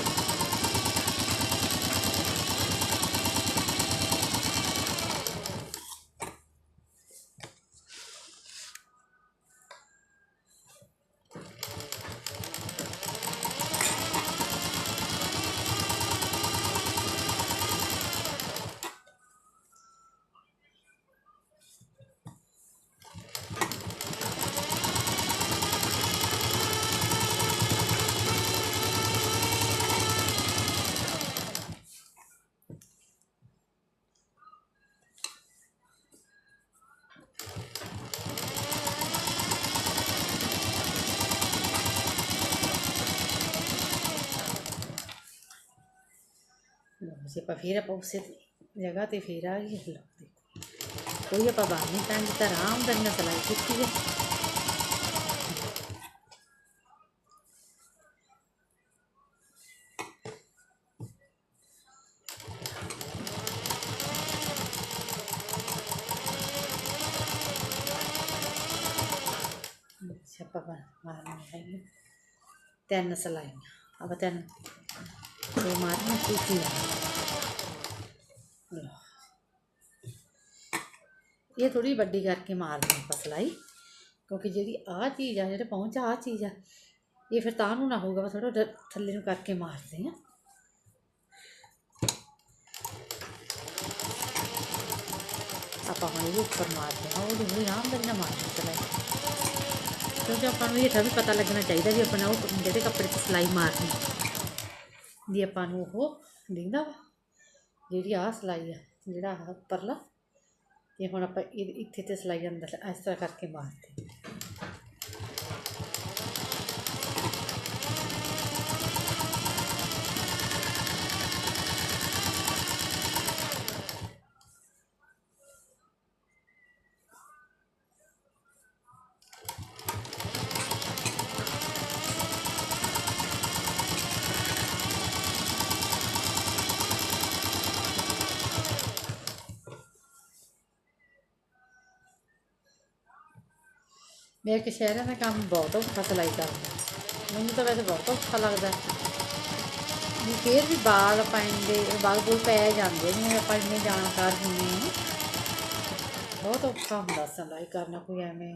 ਲਓ ਆਪਾਂ ਫਿਰ ਆਪਾਂ ਉਸੇ ਜਗ੍ਹਾ ਤੇ ਫਿਰ ਆ ਗਏ ਲਓ ਦੇਖੋ ਕੋਈ ਆਪਾਂ ਬਾਹਰ ਨਹੀਂ ਪੈਣ ਦਿੱਤਾ ਆਰਾਮ ਨਾਲ ਨਾਲ ਕੀਤੀ ਹੈ ਛੱਪਾ ਮਾਰਨੀ ਹੈਗੀ ਤਿੰਨ ਸਲਾਈਆਂ ਆਪਾਂ ਤਿੰਨ ਦੋ ਮਾਰਨਾ ਕੀਤੀ ਆ ਇਹ ਥੋੜੀ ਵੱਡੀ ਕਰਕੇ ਮਾਰਨੀ ਆਪਾਂ ਸਲਾਈ, ਕਿਉਂਕਿ ਜਿਹੜੀ ਆਹ ਚੀਜ਼ ਆ, ਜਿਹੜੇ ਪਹੁੰਚ ਆਹ ਚੀਜ਼ ਆ, ਇਹ ਫਿਰ ਤਾਂ ਨੂੰ ਨਾ ਹੋਊਗਾ ਥੋੜਾ ਥੱਲੇ ਨੂੰ ਕਰਕੇ ਮਾਰਦੇ ਆ ਆਪਾਂ ਹੁਣ ਇਹ ਉੱਪਰ ਮਾਰਦੇ ਹਾਂ, ਉਹ ਵੀ ਆਰਾਮ ਨਾਲ ਨਾ ਸਲਾਈ ਕਿਉਂਕਿ ਆਪਾਂ ਨੂੰ ਇਹ ਤਾਂ ਵੀ ਪਤਾ ਲੱਗਣਾ ਚਾਹੀਦਾ ਵੀ ਆਪਣਾ ਉਹ ਜਿਹੜੇ ਕੱਪੜੇ 'ਤੇ ਸਿਲਾਈ ਮਾਰਨੀ ਦੀ ਆਪਾਂ ਨੂੰ ਉਹ ਦਿੰਦਾ ਵਾ, ਜਿਹੜੀ ਆਹ ਸਿਲਾਈ ਆ, ਜਿਹੜਾ ਆਹ ਉੱਪਰਲਾ। ਤੇ ਹੁਣ ਆਪਾਂ ਇਹ ਇੱਥੇ ਤੇ ਸਿਲਾਈ ਅੰਦਰ ਇਸ ਤਰ੍ਹਾਂ ਕਰਕੇ ਮਾਰਦੇ ਮੇਰੇ ਕਸ਼ਹਿਰੇ ਦਾ ਕੰਮ ਬਹੁਤ ਔਖਾ ਸਿਲਾਈ ਕਰਨਾ ਮੈਨੂੰ ਤਾਂ ਵੈਸੇ ਬਹੁਤ ਔਖਾ ਲੱਗਦਾ ਵੀ ਫੇਰ ਵੀ ਬਾਲ ਪੈਂਦੇ ਬਾਲ ਬੁਲ ਪੈ ਜਾਂਦੇ ਨੇ ਆਪਾਂ ਇੰਨੇ ਜਾਣਕਾਰ ਹੁੰਦੇ ਹਾਂ। ਬਹੁਤ ਔਖਾ ਹੁੰਦਾ ਸਲਾਈ ਕਰਨਾ, ਕੋਈ ਐਵੇਂ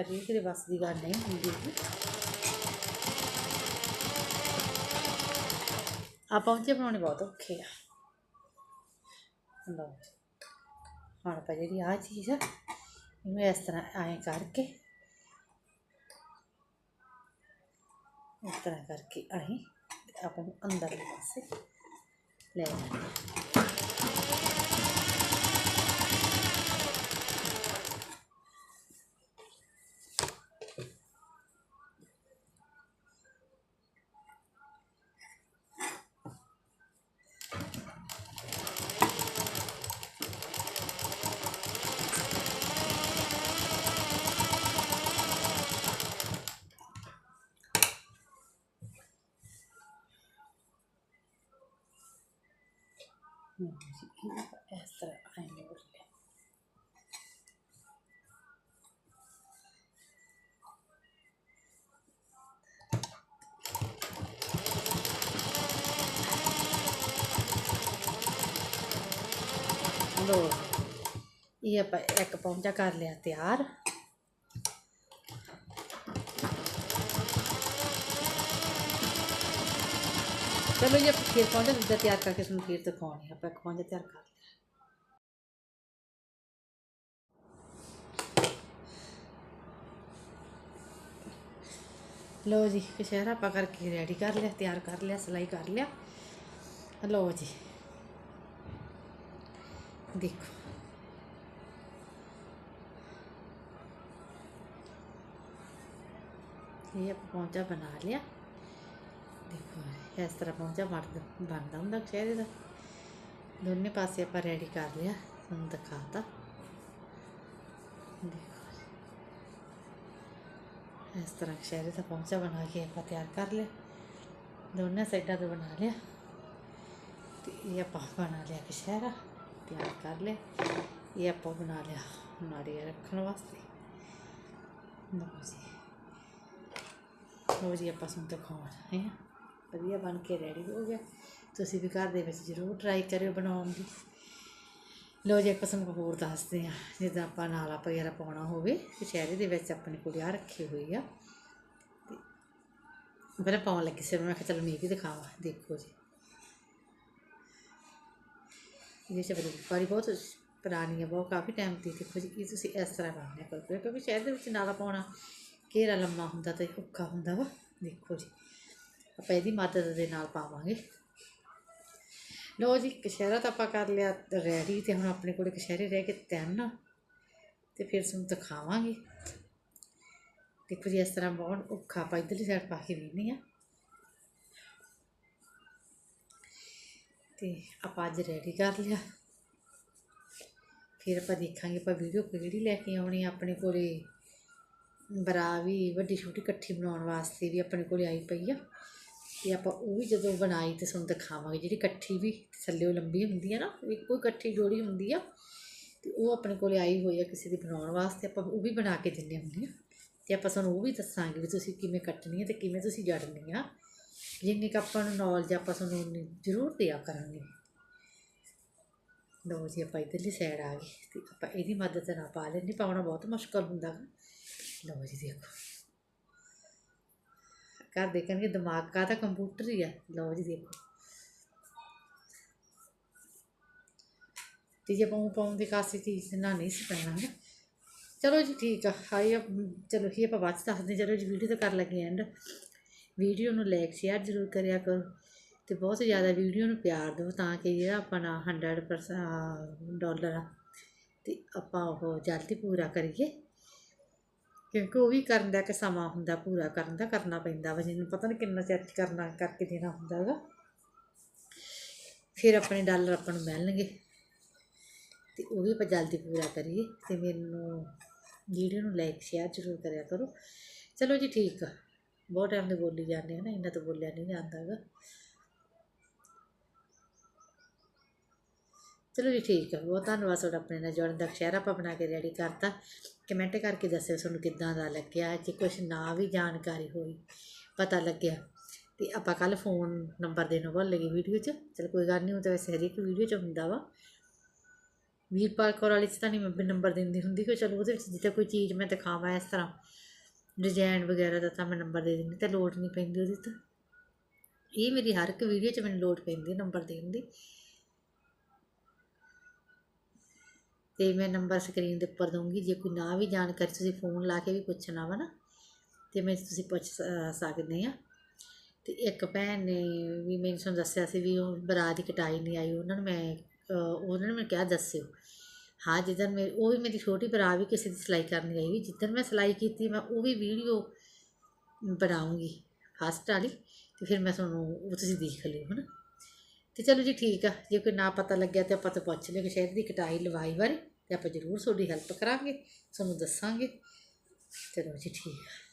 ਹਰੇਕ ਦੇ ਵੱਸ ਦੀ ਗੱਲ ਨਹੀਂ ਹੁੰਦੀ ਆ ਪਹੁੰਚੇ ਬਣਾਉਣੇ ਬਹੁਤ ਔਖੇ ਆ। ਲਓ ਹੁਣ ਆਪਾਂ ਜਿਹੜੀ ਆ ਚੀਜ਼ ਆ, ਇਹਨੂੰ ਇਸ ਤਰ੍ਹਾਂ ਐਂ ਕਰਕੇ ਇਸ ਤਰ੍ਹਾਂ ਕਰਕੇ ਅਸੀਂ ਆਪਾਂ ਨੂੰ ਅੰਦਰਲੇ ਪਾਸੇ ਲੈ ਜਾਂਦੇ ਇਸ ਤਰ੍ਹਾਂ ਐਂ ਮੋੜ ਲਿਆ ਲੋ ਇਹ ਆਪਾਂ ਇੱਕ ਪੌਂਚਾ ਕਰ ਲਿਆ ਤਿਆਰ। ਚਲੋ ਜੀ ਆਪਾਂ ਫਿਰ ਪੌਂਚਾ ਦੂਜਾ ਤਿਆਰ ਕਰਕੇ ਤੁਹਾਨੂੰ ਫਿਰ ਦਿਖਾਉਣੀ ਆਪਾਂ ਇੱਕ ਪੌਂਚਾ ਤਿਆਰ ਕਰ ਲਿਆ ਲੋ ਜੀ ਕਸ਼ਹਿਰਾ ਆਪਾਂ ਕਰਕੇ ਰੈਡੀ ਕਰ ਲਿਆ ਤਿਆਰ ਕਰ ਲਿਆ ਸਿਲਾਈ ਕਰ ਲਿਆ ਲੋ ਜੀ ਦੇਖੋ ਇਹ ਆਪਾਂ ਪੌਂਚਾ ਬਣਾ ਲਿਆ ਦੇਖੋ ਇਸ ਤਰ੍ਹਾਂ ਪਹੁੰਚਾ ਬਣਦਾ ਬਣਦਾ ਹੁੰਦਾ ਚਿਹਰੇ ਦਾ। ਦੋਨੇ ਪਾਸੇ ਆਪਾਂ ਰੈਡੀ ਕਰ ਲਿਆ, ਤੁਹਾਨੂੰ ਦਿਖਾਤਾ। ਦੇਖੋ। ਇਸ ਤਰ੍ਹਾਂ ਚਿਹਰੇ ਦਾ ਪਹੁੰਚਾ ਬਣਾ ਕੇ ਆਪਾਂ ਤਿਆਰ ਕਰ ਲਿਆ। ਦੋਨੇ ਸਾਈਡਾਂ ਤੋਂ ਬਣਾ ਲਿਆ। ਤੇ ਇਹ ਆਪਾਂ ਬਣਾ ਲਿਆ ਕਸ਼ਹਿਰਾ, ਤਿਆਰ ਕਰ ਲਿਆ। ਇਹ ਆਪਾਂ ਬਣਾ ਲਿਆ ਨਾਰੀਅਲ ਰੱਖਣ ਵਾਸਤੇ। ਲਓ ਜੀ। ਲਓ ਜੀ, ਆਪਾਂ ਤੁਹਾਨੂੰ ਦਿਖਾਉਣਾ ਹੈ। ਵਧੀਆ ਬਣ ਕੇ ਰੈਡੀ ਹੋ ਗਿਆ। ਤੁਸੀਂ ਵੀ ਘਰ ਦੇ ਵਿੱਚ ਜ਼ਰੂਰ ਟਰਾਈ ਕਰਿਓ ਬਣਾਉਣ ਦੀ। ਲੋ ਜੇ ਇੱਕ ਕਿਸਮ ਹੋਰ ਦੱਸਦੇ ਆ ਜਿੱਦਾਂ ਆਪਾਂ ਨਾਲਾ ਵਗੈਰਾ ਪਾਉਣਾ ਹੋਵੇ, ਕਚਹਿਰੇ ਦੇ ਵਿੱਚ ਆਪਣੇ ਕੋਲ ਆ ਰੱਖੀ ਹੋਈ ਆ। ਤੇ ਪਹਿਲਾਂ ਪਾਉਣ ਲੱਗੀ ਸੀ ਮੈਂ ਕਿਹਾ ਚਲੋ ਮੈਂ ਵੀ ਦਿਖਾਵਾਂ। ਦੇਖੋ ਜੀ। ਇਹਦੇ ਚ ਬੜੀ ਵਾਰੀ ਬਹੁਤ ਪੁਰਾਣੀ ਹੈ ਬਹੁਤ ਕਾਫੀ ਟਾਈਮ ਦੀ। ਦੇਖੋ ਜੀ, ਇਹ ਤੁਸੀਂ ਇਸ ਤਰ੍ਹਾਂ ਕਰਨਾ ਕਰੋ। ਕਿਉਂਕਿ ਸ਼ਹਿਰ ਦੇ ਵਿੱਚ ਨਾਲਾ ਪਾਉਣਾ ਘੇਰਾ ਲੰਮਾ ਹੁੰਦਾ ਤੇ ਔਖਾ ਹੁੰਦਾ ਵਾ। ਦੇਖੋ ਜੀ। ਆਪਾਂ ਇਹਦੀ ਮਦਦ ਦੇ ਨਾਲ ਪਾਵਾਂਗੇ। ਲੋ ਜੀ ਕਸ਼ਹਿਰਾ ਤਾਂ ਆਪਾਂ ਕਰ ਲਿਆ ਰੈਡੀ ਤੇ ਹੁਣ ਆਪਣੇ ਕੋਲ ਕਸ਼ਹਿਰੇ ਰਹਿ ਕੇ ਤਿੰਨ। ਤੇ ਫਿਰ ਤੁਹਾਨੂੰ ਦਿਖਾਵਾਂਗੇ। ਦੇਖੋ ਜੀ, ਇਸ ਤਰ੍ਹਾਂ ਬਹੁਤ ਔਖਾ ਆਪਾਂ ਇੱਧਰਲੀ ਸਾਈਡ ਪਾ ਕੇ ਵੇਖਦੇ ਆ ਤੇ ਆਪਾਂ ਅੱਜ ਰੈਡੀ ਕਰ ਲਿਆ। ਫਿਰ ਆਪਾਂ ਦੇਖਾਂਗੇ ਆਪਾਂ ਵੀਡੀਓ ਕਿਹੜੀ ਲੈ ਕੇ ਆਉਣੀ ਆਪਣੇ ਕੋਲੇ। ਬਰਾ ਵੀ ਵੱਡੀ ਛੋਟੀ ਇਕੱਠੀ ਬਣਾਉਣ ਵਾਸਤੇ ਵੀ ਆਪਣੇ ਕੋਲੇ ਆਈ ਪਈ ਆ। ਤੇ ਆਪਾਂ ਉਹ ਵੀ ਜਦੋਂ ਬਣਾਈ ਤੇ ਤੁਹਾਨੂੰ ਦਿਖਾਵਾਂਗੇ, ਜਿਹੜੀ ਇਕੱਠੀ ਵੀ ਥੱਲੇ ਲੰਬੀ ਹੁੰਦੀ ਆ ਨਾ, ਇੱਕੋ ਹੀ ਇਕੱਠੀ ਜੋੜੀ ਹੁੰਦੀ ਆ, ਤੇ ਉਹ ਆਪਣੇ ਕੋਲੇ ਆਈ ਹੋਈ ਆ ਕਿਸੇ ਦੀ ਬਣਾਉਣ ਵਾਸਤੇ, ਆਪਾਂ ਉਹ ਵੀ ਬਣਾ ਕੇ ਦਿੰਦੇ ਹੁੰਦੇ ਆ। ਤੇ ਆਪਾਂ ਤੁਹਾਨੂੰ ਉਹ ਵੀ ਦੱਸਾਂਗੇ ਵੀ ਤੁਸੀਂ ਕਿਵੇਂ ਕੱਟਣੀ ਹੈ ਤੇ ਕਿਵੇਂ ਤੁਸੀਂ ਜੜਨੀ ਆ। ਜਿੰਨੀ ਕੁ ਆਪਾਂ ਨੂੰ ਨੌਲੇਜ ਆਪਾਂ ਤੁਹਾਨੂੰ ਜ਼ਰੂਰ ਦਿਆ ਕਰਾਂਗੇ। ਲਓ ਜੀ, ਆਪਾਂ ਇੱਧਰਲੀ ਸਾਈਡ ਆ ਗਏ ਤੇ ਆਪਾਂ ਇਹਦੀ ਮਦਦ ਨਾਲ ਪਾ ਲੈਂਦੇ ਪਾਉਣਾ ਬਹੁਤ ਮੁਸ਼ਕਲ ਹੁੰਦਾ ਲਓ ਜੀ, ਦੇਖੋ। ਘਰ ਦੇਖਣਗੇ ਦਿਮਾਗ ਕਾ ਤਾਂ ਕੰਪਿਊਟਰ ਹੀ ਆ। ਲਓ ਜੀ ਦੇਖੋ। ਤੇ ਜੇ ਪਾਉਂ ਪਾਉਂ ਦੀ ਕਾਸੀ ਚੀਜ਼ ਨਾ ਨਹੀਂ ਸੀ ਪੈਣਾ ਨਾ ਚਲੋ ਜੀ ਠੀਕ ਆ। ਹਾਈ ਆ, ਚਲੋ ਹੀ ਆਪਾਂ ਬਾਅਦ 'ਚ ਦੱਸਦੇ ਚਲੋ ਜੀ ਵੀਡੀਓ ਤਾਂ ਕਰ ਲੱਗੇ ਐਂਡ ਵੀਡੀਓ ਨੂੰ ਲਾਈਕ ਸ਼ੇਅਰ ਜ਼ਰੂਰ ਕਰਿਆ ਕਰੋ ਤੇ ਬਹੁਤ ਜ਼ਿਆਦਾ ਵੀਡੀਓ ਨੂੰ ਪਿਆਰ ਦਿਓ ਤਾਂ ਕਿ ਜਿਹੜਾ ਆਪਣਾ 100% ਡਾਲਰ ਆ ਤੇ ਆਪਾਂ ਉਹ ਜਲਦੀ ਪੂਰਾ ਕਰੀਏ। ਕਿਉਂਕਿ ਉਹ ਵੀ ਕਰਨ ਦਾ ਇੱਕ ਸਮਾਂ ਹੁੰਦਾ, ਪੂਰਾ ਕਰਨ ਦਾ, ਕਰਨਾ ਪੈਂਦਾ ਵਾ, ਜਿਹਨੂੰ ਪਤਾ ਨਹੀਂ ਕਿੰਨਾ ਚਿਰ ਕਰਨਾ, ਕਰਕੇ ਦੇਣਾ ਹੁੰਦਾ ਹੈਗਾ ਫਿਰ ਆਪਣੇ ਡਾਲਰ ਆਪਾਂ ਨੂੰ ਮਿਲਣਗੇ। ਤੇ ਉਹ ਵੀ ਆਪਾਂ ਜਲਦੀ ਪੂਰਾ ਕਰੀਏ। ਤੇ ਮੈਨੂੰ, ਵੀਡੀਓ ਨੂੰ ਲਾਈਕ ਸ਼ੇਅਰ ਜ਼ਰੂਰ ਕਰਿਆ ਕਰੋ। ਚਲੋ ਜੀ ਠੀਕ ਆ। ਬਹੁਤ ਟਾਈਮ ਦੇ ਬੋਲੀ ਜਾਂਦੇ ਆ ਨਾ, ਇੰਨਾ ਤਾਂ ਬੋਲਿਆ ਨਹੀਂ ਜਾਂਦਾ ਚਲੋ ਜੀ ਠੀਕ ਹੈ, ਬਹੁਤ ਧੰਨਵਾਦ ਤੁਹਾਡਾ ਆਪਣੇ ਨਾਲ ਜੁੜਨ ਦਾ ਸ਼ਹਿਰ ਆਪਾਂ ਬਣਾ ਕੇ ਰੈਡੀ ਕਰਤਾ। ਕਮੈਂਟ ਕਰਕੇ ਦੱਸਿਓ ਤੁਹਾਨੂੰ ਕਿੱਦਾਂ ਦਾ ਲੱਗਿਆ, ਜੇ ਕੁਛ ਨਾ ਵੀ ਜਾਣਕਾਰੀ ਹੋਈ, ਪਤਾ ਲੱਗਿਆ, ਤੇ ਆਪਾਂ ਕੱਲ ਫੋਨ ਨੰਬਰ ਦੇਣਾ ਭੁੱਲ ਗਏ ਵੀਡੀਓ 'ਚ। ਚਲ ਕੋਈ ਗੱਲ ਨਹੀਂ ਉਹ ਤਾਂ ਵੈਸੇ ਹਰ ਇੱਕ ਵੀਡੀਓ 'ਚ ਹੁੰਦਾ ਵਾ। ਵੀਰਪਾਲ ਕੌਰ ਵਾਲੀ 'ਚ ਤਾਂ ਨਹੀਂ ਮੈਂ ਨੰਬਰ ਦਿੰਦੀ ਹੁੰਦੀ ਕਿ ਚਲੋ ਉਹਦੇ ਵਿੱਚ ਜਿੱਥੇ ਕੋਈ ਚੀਜ਼ ਮੈਂ ਦਿਖਾਵਾਂ ਇਸ ਤਰ੍ਹਾਂ ਡਿਜ਼ਾਈਨ ਵਗੈਰਾ ਦਾ ਤਾਂ ਮੈਂ ਨੰਬਰ ਦੇ ਦਿੰਦੀ, ਤਾਂ ਲੋੜ ਨਹੀਂ ਪੈਂਦੀ ਉਹਦੀ ਤਾਂ। ਇਹ ਮੇਰੀ ਹਰ ਇੱਕ ਵੀਡੀਓ 'ਚ ਮੈਨੂੰ ਲੋੜ ਪੈਂਦੀ ਨੰਬਰ ਦੇਣ ਦੀ। ਅਤੇ ਮੈਂ ਨੰਬਰ ਸਕਰੀਨ ਦੇ ਉੱਪਰ ਦਊਂਗੀ, ਜੇ ਕੋਈ ਨਾ ਵੀ ਜਾਣਕਾਰੀ ਤੁਸੀਂ ਫੋਨ ਲਾ ਕੇ ਵੀ ਪੁੱਛਣਾ ਵਾ ਨਾ, ਤੇ ਮੈਂ ਤੁਸੀਂ ਪੁੱਛ ਸਕਦੇ ਆ। ਅਤੇ ਇੱਕ ਭੈਣ ਨੇ ਵੀ ਮੈਨੂੰ ਤੁਹਾਨੂੰ ਦੱਸਿਆ ਸੀ ਵੀ ਉਹ ਬਰਾਤ ਦੀ ਕਟਾਈ ਨਹੀਂ ਆਈ, ਉਹਨਾਂ ਨੂੰ ਮੈਂ ਉਹਨਾਂ ਨੇ ਮੈਨੂੰ ਕਿਹਾ ਦੱਸਿਓ। ਹਾਂ, ਜਿੱਦਣ ਮੈਂ, ਉਹ ਵੀ ਮੇਰੀ ਛੋਟੀ ਭਰਾ ਵੀ ਕਿਸੇ ਦੀ ਸਿਲਾਈ ਕਰਨ ਗਈ ਵੀ ਜਿੱਦਣ ਮੈਂ ਸਿਲਾਈ ਕੀਤੀ, ਮੈਂ ਉਹ ਵੀ ਵੀਡੀਓ ਬਣਾਉਂਗੀ ਫਸਟ ਵਾਲੀ, ਤੇ ਫਿਰ ਮੈਂ ਤੁਹਾਨੂੰ ਉਹ ਤੁਸੀਂ ਦੇਖ ਲਿਓ, ਹਨਾ। ਤੇ ਚਲੋ ਜੀ ਠੀਕ ਆ, ਜੇ ਕੋਈ ਨਾ ਪਤਾ ਲੱਗਿਆ ਤੇ ਆਪਾਂ ਤੋਂ ਪੁੱਛ ਲਿਓ ਕਿ ਸ਼ਾਇਦ ਦੀ ਕਟਾਈ ਲਵਾਈ ਬਾਰੇ ਤੇ ਆਪਾਂ ਜ਼ਰੂਰ ਤੁਹਾਡੀ ਹੈਲਪ ਕਰਾਂਗੇ, ਤੁਹਾਨੂੰ ਦੱਸਾਂਗੇ। ਚਲੋ ਜੀ ਠੀਕ ਆ।